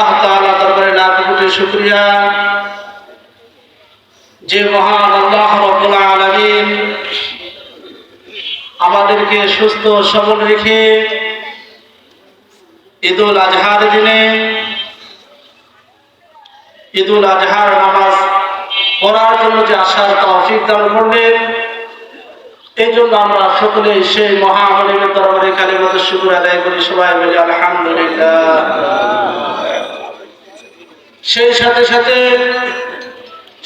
আল্লাহ তাআলা দরবারে লাখ কোটি শুকরিয়া। যে মহান আল্লাহ রব্বুল আলামিন আমাদেরকে সুস্থ সবল রেখে ঈদুল আজহার দিনে ঈদুল আজহার নামাজ পড়ার জন্য যে আশার তৌফিক দান করলেন, এই জন্য আমরা সকলে সেই মহামনিমের দরবারে কালিমত শুকুর আদায় করি, সবাই বলি আলহামদুলিল্লাহ। সেই সাথে সাথে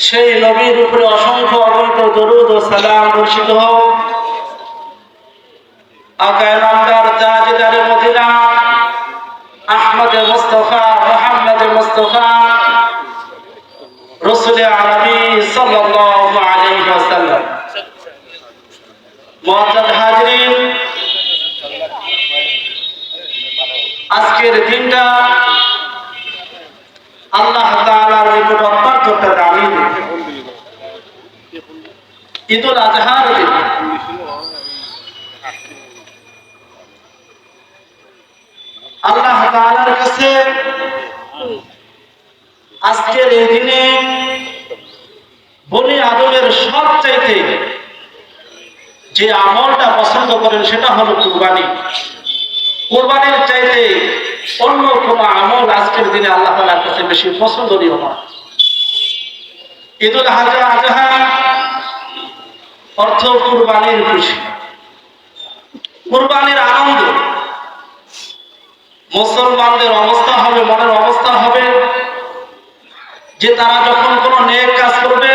সেই নবীর উপরে অসংখ্য অগণিত দরুদ ও সালাম বর্ষিত হোক। তাজদারে মদিনা মুস্তফা মুস্তফা, রসুল সাল্লাল্লাহু আলাইহি ওয়াসাল্লাম। মুআজ্জাদ হাজরিন, আজকের দিনটা আল্লাহ তাআলার নিকট অত্যন্ত দামি ঈদুল দিন আল্লাহ তাআলার কাছে আজকের এই দিনে বনি আদমের সব চাইতে যে আমলটা পছন্দ করেন সেটা হলো কুরবানি। কোরবানির চাইতে অন্য কোন আমল আজকের দিনে আল্লাহ তালার কাছে বেশি পছন্দনীয় নয়। ঈদুল হাজা আজহা অর্থ কুরবানির খুশি। কুরবানির আনন্দ। মুসলমানদের অবস্থা হবে, মনের অবস্থা হবে যে তারা যখন কোনো নেক কাজ করবে,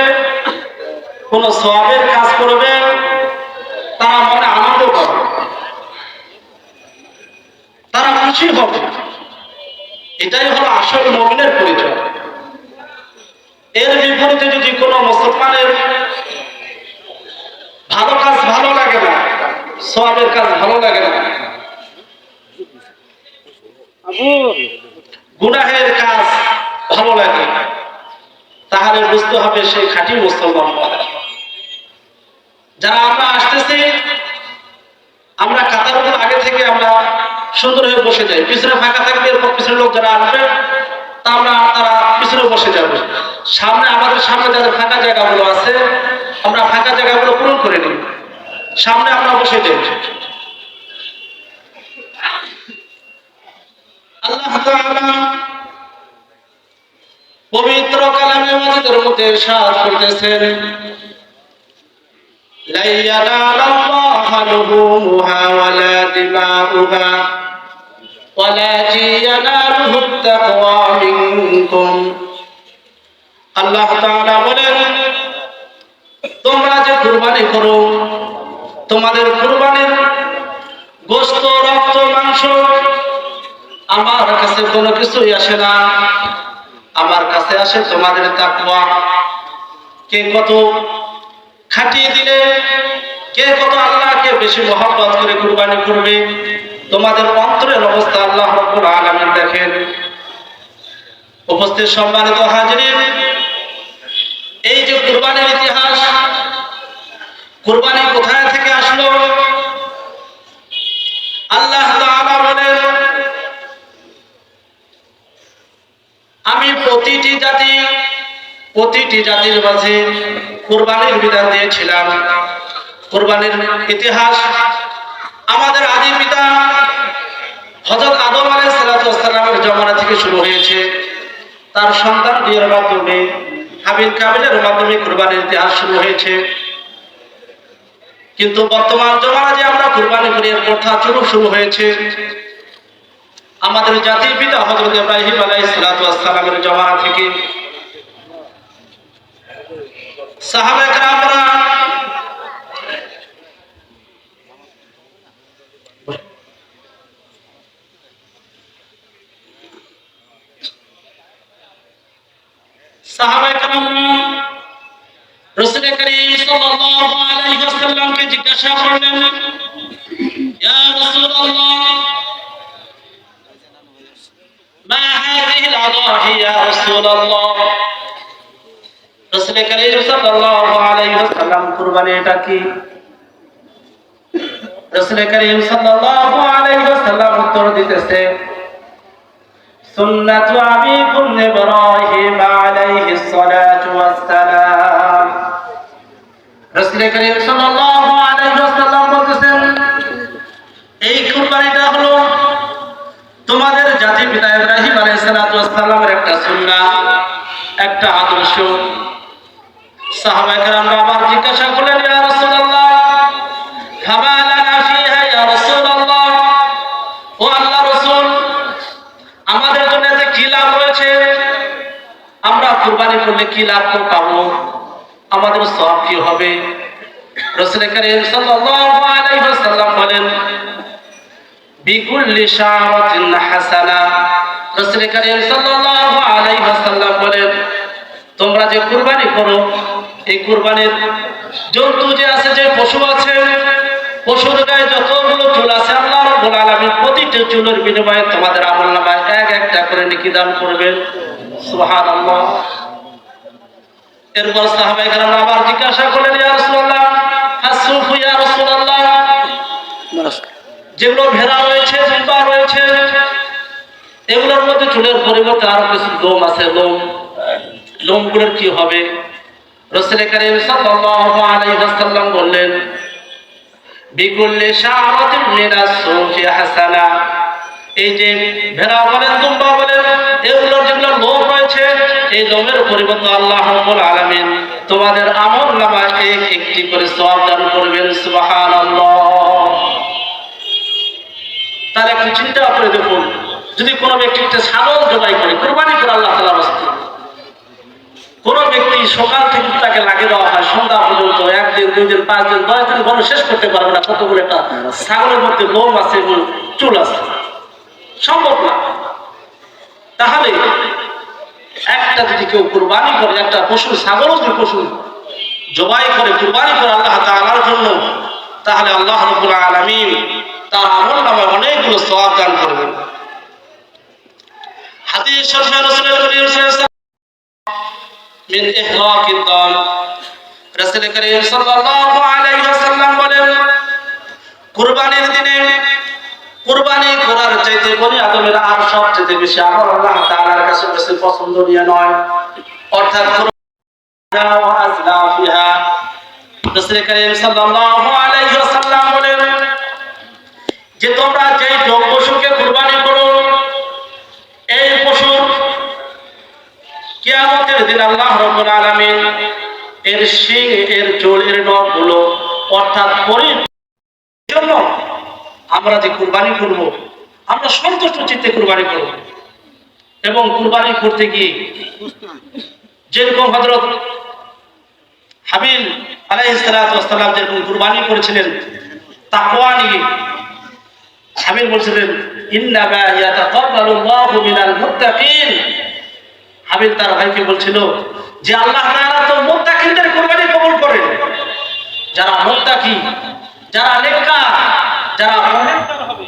কোন সবের কাজ করবে তারা মনে আনন্দ করবে খুশি হবে। এটাই হলো আসল মমিনের পরিচয়। এর বিপরীতে যদি কোনো মুসলমানের ভালো কাজ ভালো লাগে না সবের কাজ ভালো লাগে না, গুনাহের কাজ ভালো লাগে, তাহলে বুঝতে হবে সেই খাঁটি মুসলমান যারা আমরা আসতেছি, আমরা কাতার আগে থেকে আমরা সুন্দর হয়ে বসে যাই পিছনে ফাঁকা থাকবে এরপর পিছনে লোক যারা আসবে আমরা তারা পিছনে বসে যাবে। সামনে আমাদের সামনে যাদের ফাঁকা জায়গাগুলো আছে, আমরা ফাঁকা জায়গাগুলো পূরণ করে নিই। সামনে আমরা বসে যাই। আল্লাহ পবিত্র কালামে মাজিদের মধ্যে ইরশাদ করতেছেন لا ينال الله لحومها ولا دماؤها ولكن يناله التقوى منكم আল্লাহ তাআলা বলেন তোমরা যে কুরবানি করো তোমাদের কুরবানির গোশত রক্ত মাংস আমার কাছে কোনো কিছুই আসে না আমার কাছে আসে তোমাদের তাকওয়া কে কত খাটিয়ে দিলে কে কত আল্লাহকে বেশি মহব্বত করে কুরবানি করবে। তোমাদের অন্তরের অবস্থা আল্লাহ রব্বুল আলামিন দেখেন। উপস্থিত সম্মানিত হাজিরিন, এই যে কুরবানির ইতিহাস, কুরবানি কোথায় থেকে আসলো? আল্লাহ তাআলা বলেন, আমি প্রতিটি জাতি, প্রতিটি জাতির মাঝে কোরবানির বিধান দিয়েছিলাম। কোরবানির ইতিহাস। আমাদের আদি পিতা হজরত আদম সালাতামের জমানা থেকে শুরু হয়েছে। তার সন্তান বিয়ের মাধ্যমে হাবিল কাবিলের মাধ্যমে কোরবানির ইতিহাস শুরু হয়েছে। কিন্তু বর্তমান জমানা যে আমরা কোরবানি করি এর প্রথা শুরু শুরু হয়েছে। আমাদের জাতির পিতা হজরত ইব্রাহিম আলাই সালাতামের জমানা থেকে। সাহাবা সাহাবা করিম জিজ্ঞাসা করলেন এটা কি? রাসূল করিম সাল্লাল্লাহু উত্তর দিতেছে সুন্নাতু আবিকুম ইব্রাহিম সালাতু রাসূল করিম সাল্লাল্লাহু আলাইহি ওয়াসাল্লাম বলতেছেন, এই কুরবানিটা হলো তোমাদের জাতি পিতা ইব্রাহিম আলাইহিস সালাতু একটা সুন্নাহ একটা আদর্শ। সাহাবায়ে কেরামরা আবার জিজ্ঞাসা করলেন কুরবানি করলে কি লাভ পাবো? আমাদের সব কি হবে? রাসূল করিম সাল্লাল্লাহু আলাইহি ওয়াসাল্লাম বলেন, বিকুল্লি শাআরাতিন হাসানা। রাসূল করিম সাল্লাল্লাহু আলাইহি ওয়াসাল্লাম বলেন, তোমরা যে কুরবানি করো, এই কুরবানির জন্তু যে আছে, যে পশু আছে, পশুর গায়ে যতগুলো চুল আছে, আল্লাহ আলামিন প্রতিটি চুলের বিনিময়ে তোমাদের আমলনামায় এক একটা করে নেকি দান করবেন। এরপর সাহাবায়ে কেরাম আবার জিজ্ঞাসা করলেন যেগুলো ভেড়া রয়েছে রয়েছে, এগুলোর মধ্যে চুলের পরিবর্তে আরও কিছু লোম আছে। লোম, লোমগুলোর কি হবে? রসুল করিম সাল্লাল্লাহু আলাইহি ওয়াসাল্লাম বললেন মিনাস সুফি হাসানা। এই যে ভেড়া বলেন বলেন রয়েছে এই লোমের পরিবর্তে আল্লাহ রাব্বুল আলামিন তোমাদের আমল নামায় এক একটি করে সওয়াব দান করবেন, সুবহানাল্লাহ। তাহলে একটু চিন্তা করে দেখুন, যদি কোনো ব্যক্তি একটা ছাগল জবাই করে, কোরবানি করে আল্লাহ তালা বস্তি কোন ব্যক্তি সকাল থেকে তাকে লাগিয়ে দেওয়া হয়, সন্ধ্যা পর্যন্ত, একদিন, দুই দিন, পাঁচ দিন, দশ দিন গণ শেষ করতে পারবে না, কতগুলো একটা ছাগলের মধ্যে লোম আছে এবং চুল আছে, সম্ভব না। তাহলে একটা যদি কেউ কুরবানি করে, একটা পশু ছাগলও যদি পশু জবাই করে, কুরবানি করে আল্লাহ তাআলার জন্য, তাহলে আল্লাহ রাব্বুল আলামিন তার আমল নামে অনেকগুলো সওয়াব দান করবেন। হাদিস শরীফে কুরবানির দিনে কুরবানি করার চাইতে বনি আদমের আর সবচেয়ে বেশি আমল আল্লাহ তাআলার কাছে বেশি পছন্দনীয় নয়। অর্থাৎ রাসূল সাল্লাল্লাহু আলাইহি ওয়াসাল্লাম বলেন যে তোমরা যেই পশুকে কুরবানি করো, এই পশুর কিয়ামতের দিন আল্লাহ রাব্বুল আলামিন এর শিং, এর চুল এর নখগুলো অর্থাৎ পরি আমরা যে কুরবানি করব, আমরা সন্তুষ্ট চিত্তে কুরবানি করব। এবং কুরবানি করতে গিয়ে যেরকম হযরত হাবিল আলাইহিস সালাতু ওয়াস সালাম যেরকম কুরবানি করেছিলেন, তাকওয়া নিয়ে হাবিল বলছিলেন হাবিল তার ভাইকে বলছিল যে, আল্লাহ তাআলা তো মুত্তাকিনদের কুরবানি কবুল করেন। যারা মুত্তাকি, যারা নেককার যারা হবে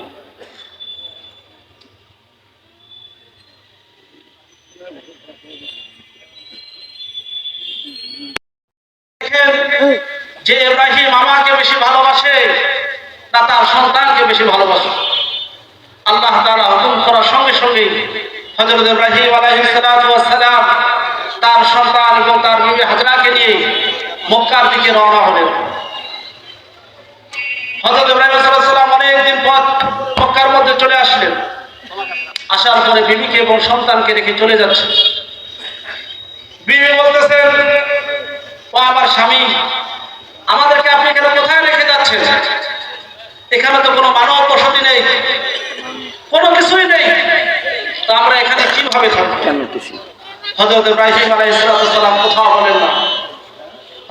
যে ইব্রাহিম আমাকে বেশি ভালোবাসে না তার সন্তানকে বেশি ভালোবাসে। আল্লাহ তাআলা হুকুম করার সঙ্গে সঙ্গে হযরত ইব্রাহিম আলাইহিস সালাতু ওয়াস সালাম তার সন্তান এবং তার বিবি হাজরাকে নিয়ে মক্কার দিকে রওনা হলেন। হযরত আসলেন। আসার পরে বিবিকে এবং সন্তানকে রেখে চলে যাচ্ছে। বিবি বলতেছেন ও আমার স্বামী আমাদেরকে আপনি এখানে কোথায় রেখে যাচ্ছেন? এখানে তো কোনো মানব বসতি নেই কোনো কিছুই নেই। তো আমরা এখানে কীভাবে থাকব? হজরত ইব্রাহিম আলাইহিস সালাম কোথাও বলেন না।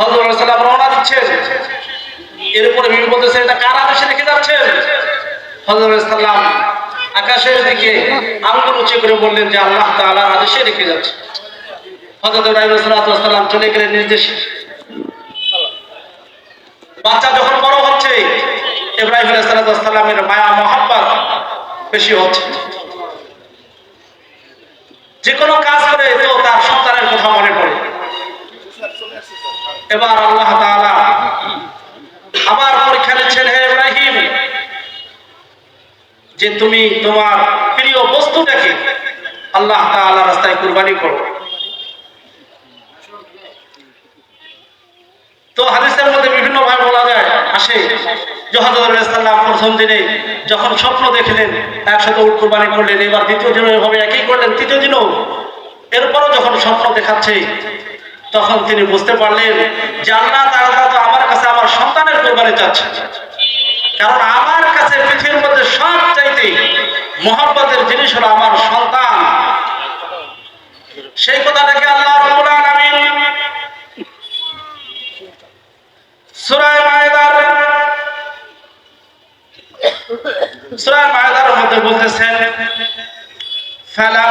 হজরত সালাম রওনা দিচ্ছেন। এরপরে বিবি বলতেছে এটা কার আদেশে রেখে যাচ্ছেন? হজরত সালাম আকাশের দিকে আঙ্গুল উঁচু করে বললেন যে আল্লাহ তাআলার আদেশে রেখে যাচ্ছে। ইব্রাহিম চলে গেলেন নির্দেশে। বাচ্চা যখন বড় হচ্ছে, ইব্রাহিম মায়া, মহাব্বত বেশি হচ্ছে। যে কোনো কাজ করে তো তার সন্তানের কথা মনে পড়ে। এবার আল্লাহ তাআলা আবার পরীক্ষা নিচ্ছেন হে ইব্রাহিম যে তুমি তোমার প্রিয় বস্তুটাকে আল্লাহ তাআলা রাস্তায় কুরবানি করো। তো হাদিসের মধ্যে বিভিন্ন ভাবে বলা যায়, আসে যে হযরত সাল্লাম প্রথম দিনে যখন স্বপ্ন দেখলেন, একসাথে উট কুরবানি করলেন, এবার দ্বিতীয় দিনও এভাবে একই করলেন, তৃতীয় দিনও। এরপরও যখন স্বপ্ন দেখাচ্ছে, তখন তিনি বুঝতে পারলেন যে আল্লাহ তাআলা তো আমার কাছে আমার সন্তানের কোরবানি চাচ্ছে। কারণ আমার কাছে পৃথিবীর মধ্যে সব চাইতে মোহাম্মতের জিনিস হলো আমার সন্তান। সেই কথাটাকে আল্লাহ সুরায় আলামিন মায়েদার মধ্যে বলতেছেন ফেলা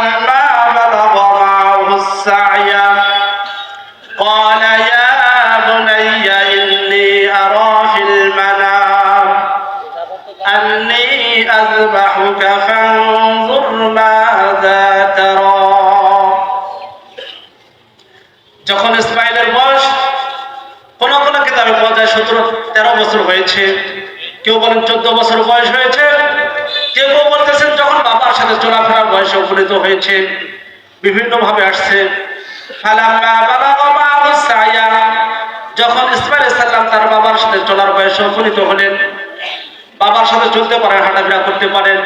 সতেরো তেরো বছর হয়েছে। কেউ বলেন চোদ্দ বছর বয়স হয়েছে। কেউ কেউ বলতেছেন যখন বাবার সাথে চলাফেরার বয়সে উপনীত হয়েছে বিভিন্ন ভাবে আসছে যখন ইসমাইল সাল্লাম তার বাবার সাথে চলার বয়সে উপনীত হলেন, বাবার সাথে চলতে পারেন, হাঁটাফেরা করতে পারেন,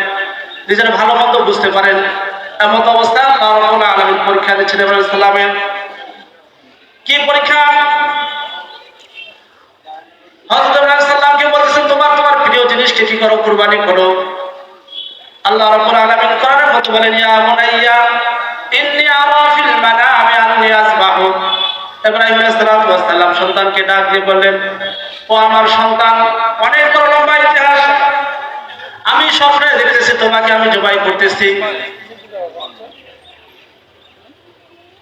নিজের ভালো মন্দ বুঝতে পারেন এমন অবস্থায় আলামিন পরীক্ষা দিচ্ছেন ইব্রাহিম সাল্লামের কি পরীক্ষা? সন্তানকে ডাক দিয়ে বললেন, ও আমার সন্তান, অনেক বড় লম্বা ইতিহাস। আমি স্বপ্নে দেখতেছি, তোমাকে আমি জবাই করতেছি।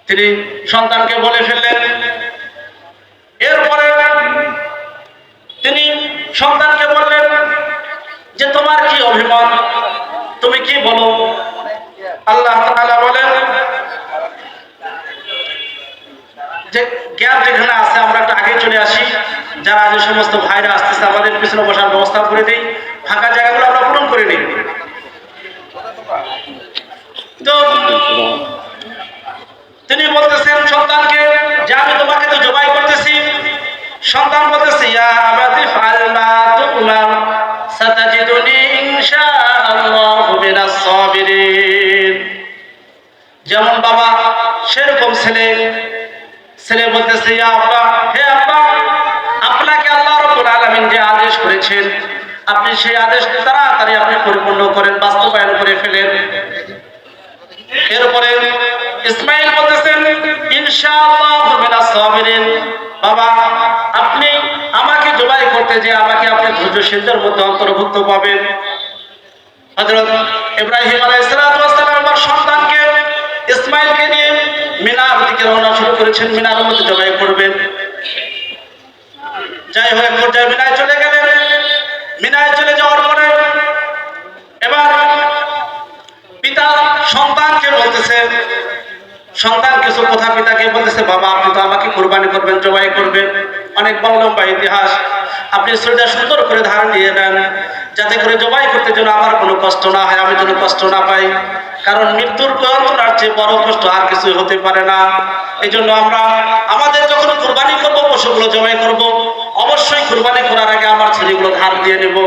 তিনি সন্তানকে বলে ফেললেন এরপরে তিনি সন্তানকে বললেন যে তোমার কি অভিমত তুমি কি বলো? আল্লাহ বলেন, যে গ্যাপ যেখানে আছে, আমরা একটু আগে চলে আসি। যারা যে সমস্ত ভাইরা আসতেছে, আমাদের পিছনে বসার ব্যবস্থা করে দিই। ফাঁকা জায়গাগুলো আমরা পূরণ করে নিই। তো তিনি বলতেছেন, সন্তানকে, যে আমি তোমাকে তো জবাই করতেছি, সন্তান বলতেছে, ইয়া যেমন বাবা, সেরকম ছেলে। ছেলে বলতেছে আব্বা, হে আব্বা, আপনাকে আল্লাহ রাব্বুল আলামিন যে আদেশ করেছেন, আপনি সেই আদেশ তাড়াতাড়ি আপনি পরিপূর্ণ করেন, বাস্তবায়ন করে ফেলেন। এরপরে ইসমাইল বলতেছেন, ইনশাআল্লাহ সাবিরিন। বাবা, আপনি আমাকে জবাই করতে যে আমাকে আপনি ধৈর্যশীলদের মধ্যে অন্তর্ভুক্ত পাবেন। হযরত ইব্রাহিম আলাইহিস আমার সন্তানকে, ইসমাইলকে নিয়ে মিনার দিকে রওনা শুরু করেছেন মিনারের মধ্যে জবাই করবেন। যাই হোক, পর্যায়ে মিনায় চলে গেলেন। মিনায় চলে যাওয়ার পরে এবার পিতা সন্তানকে বলতেছে সন্তান কিছু কথা পিতাকে বলতেছে, বাবা, আপনি তো আমাকে কোরবানি করবেন, জবাই করবেন। অনেক বড় লম্বা ইতিহাস। আপনি শরীরটা সুন্দর করে ধার দিয়ে দেন, যাতে করে জবাই করতে যেন আমার কোনো কষ্ট না হয়, আমি যেন কষ্ট না পাই। কারণ মৃত্যুর যন্ত্রণার চেয়ে বড় কষ্ট আর কিছু হতে পারে না। এই জন্য আমরা আমাদের যখন কোরবানি করব, পশুগুলো জবাই করব, অবশ্যই কোরবানি করার আগে আমার ছেলেগুলো ধার দিয়ে নেব,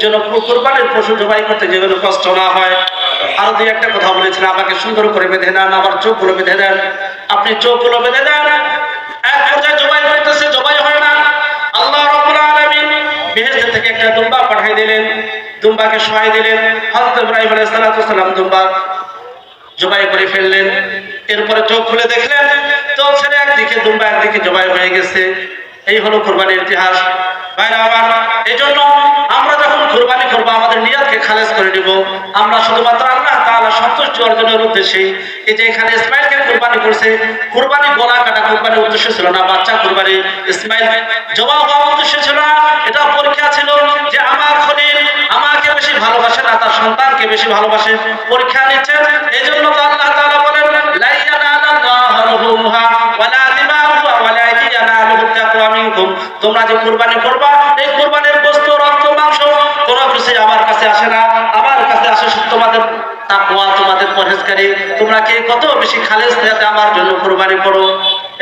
যেন কোরবানির পশু জবাই করতে যেন কষ্ট না হয়। আরও দুই একটা কথা বলেছেন, আমাকে সুন্দর করে বেঁধে নেন আবার চোখগুলো বেঁধে দেন। আপনি চোখগুলো বেঁধে দেন। এক পর্যায়ে জবাই করতেছে, জবাই হয় না। আল্লাহ রাব্বুল আলামিন থেকে একটা দুম্বা পাঠিয়ে দিলেন, দুম্বাকে সহায় দিলেন। হযরত ইব্রাহিম আলাইহিস সালাম দুম্বা জবাই করে ফেললেন। এরপরে চোখ খুলে দেখলেন, চোখ ছেড়ে একদিকে দুম্বা একদিকে জবাই হয়ে গেছে। এই হলো কোরবানির ইতিহাস। এই জন্য আমরা যখন কোরবানি করব, আমাদের খালেজ করে নিব। আমরা শুধুমাত্র আল্লাহ সন্তুষ্টি অর্জনের উদ্দেশ্যে এই যে এখানে ইসমাইলকে কোরবানি করছে, কোরবানি গলা কাটা কোরবানির উদ্দেশ্য ছিল না, বাচ্চা কোরবানি। ইসমাইল উদ্দেশ্য ছিল না এটা পরীক্ষা ছিল যে আমার খলিল আমাকে বেশি ভালোবাসে না, তার সন্তানকে বেশি ভালোবাসে। পরীক্ষা নিচ্ছেন এই জন্য আল্লাহ বলেন তোমরা যে কুরবানি করবা, এই কুরবানির বস্তু, রক্ত, মাংস, কোনো কিছু আমার কাছে আসে না। আমার কাছে আসে তোমাদের তাকওয়া, তোমাদের পরহেজগারি। তোমরা কে কত বেশি খালেস যাতে আমার জন্য কুরবানি করো?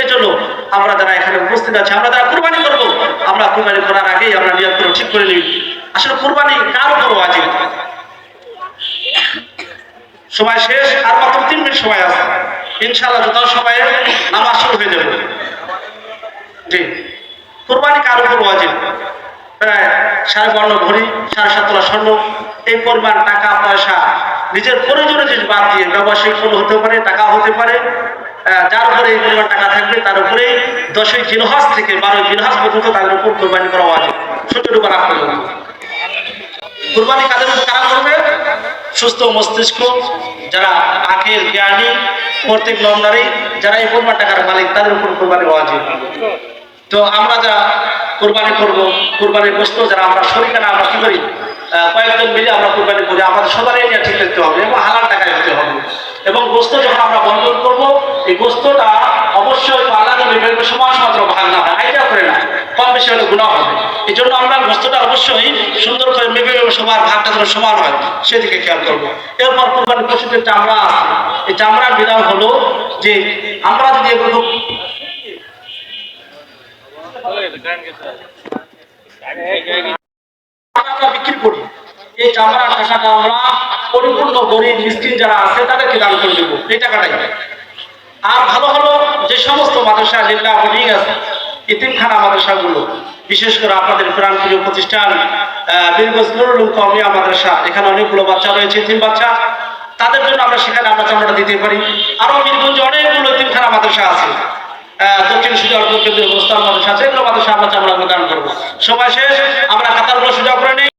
এজন্য আমরা যারা এখানে উপস্থিত আছি, আমরা যারা কুরবানি করব, আমরা কুরবানি করার আগেই আমরা নিয়ত করে ঠিক করে নিই। আসলে কুরবানি কার উপর ওয়াজিব? সময় শেষ, আর মাত্র তিন মিনিট সময় আছে। ইনশাআল্লাহ যত সময়ে নামাজ শুরু হয়ে যাবে। জি। কোরবানি কার উপর ওয়াজিব? প্রায় সাড়ে বান্ন ভরি, সাড়ে সাত তোলা স্বর্ণ। এই পরিমাণ টাকা, পয়সা নিজের প্রয়োজনীয় জিনিস বাদ দিয়ে ব্যবসায়িক ফল হতে পারে, টাকা হতে পারে যার উপরে এই পরিমাণ টাকা থাকবে, তার উপরে দশই জিনহাস থেকে বারোই জিনহাস পর্যন্ত তাদের উপর কোরবানি করা ওয়াজিব। সূর্যের উপর রাখ পর্যন্ত কুরবানি কাদের কারা করবে? সুস্থ মস্তিষ্ক, যারা আখের জ্ঞানী, প্রত্যেক নমনারী যারা এই পরিমাণ টাকার মালিক, তাদের উপর কোরবানি ওয়াজিব। তো আমরা যা কোরবানি করব, কোরবানির গোস্ত যারা আমরা শরীরে আমরা কি করি? কয়েকজন মিলে আমরা কোরবানি করি। আমাদের সবারই নিয়ে ঠিক করতে হবে এবং হালাল টাকায় হতে হবে। এবং গোস্ত যখন আমরা বন্ধন করব, এই গোস্তটা অবশ্যই আল্লাহ নবী সমাজ মাত্র ভাগ না হয়, আইডিয়া করে না। কম বেশি হলে গুণা হবে। এই জন্য আমরা গোস্তটা অবশ্যই সুন্দর করে মেপে সবার ভাগটা যেন সমান হয়, সেদিকে খেয়াল করব। এরপর কোরবানি পশুদের চামড়া আছে। এই চামড়ার বিধান হলো যে, আমরা যদি এগুলো আপনাদের প্রাণপ্রিয় প্রতিষ্ঠান মাদ্রাসা, এখানে অনেকগুলো বাচ্চা রয়েছে ইতিম বাচ্চা। তাদের জন্য আমরা সেখানে আমরা চামড়া দিতে পারি। আরও বীরগঞ্জে অনেকগুলো ইতিমখানা মাদ্রাসা আছে। দক্ষিণ সুযোগ কেন্দ্রীয় অবস্থান মাদ্রাসা আছে এগুলো মাদ্রাসা আমরা দান করব। সময় শেষ, আমরা কাতারগুলো সুযোগ করে নিই।